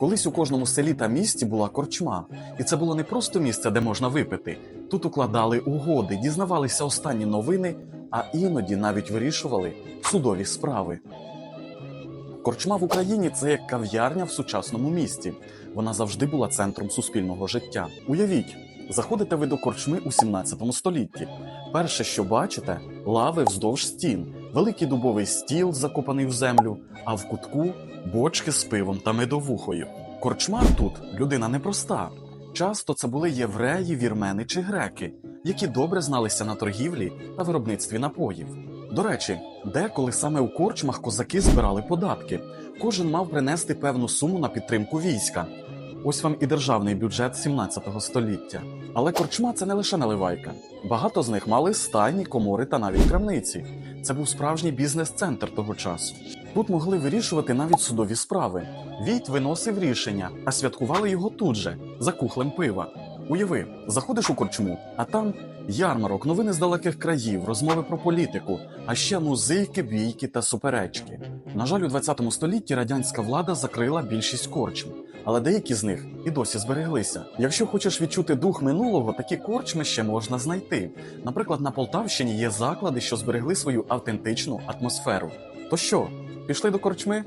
Колись у кожному селі та місті була корчма, і це було не просто місце, де можна випити. Тут укладали угоди, дізнавалися останні новини, а іноді навіть вирішували судові справи. Корчма в Україні це як кав'ярня в сучасному місті. Вона завжди була центром суспільного життя. Уявіть, заходите ви до корчми у 17 столітті. Перше, що бачите, лави вздовж стін, великий дубовий стіл, закопаний в землю, а в кутку бочки з пивом та медовухою. Корчмар тут людина непроста. Часто це були євреї, вірмени чи греки, які добре зналися на торгівлі та виробництві напоїв. До речі, деколи саме у корчмах козаки збирали податки. Кожен мав принести певну суму на підтримку війська. Ось вам і державний бюджет 17 століття. Але корчма це не лише наливайка. Багато з них мали стайні, комори та навіть крамниці. Це був справжній бізнес-центр того часу. Тут могли вирішувати навіть судові справи. Війт виносив рішення, а святкували його тут же, за кухлем пива. Уяви, заходиш у корчму, а там ярмарок, новини з далеких країв, розмови про політику, а ще музики, бійки та суперечки. На жаль, у 20 столітті радянська влада закрила більшість корчм, але деякі з них і досі збереглися. Якщо хочеш відчути дух минулого, такі корчми ще можна знайти. Наприклад, на Полтавщині є заклади, що зберегли свою автентичну атмосферу. То що, пішли до корчми?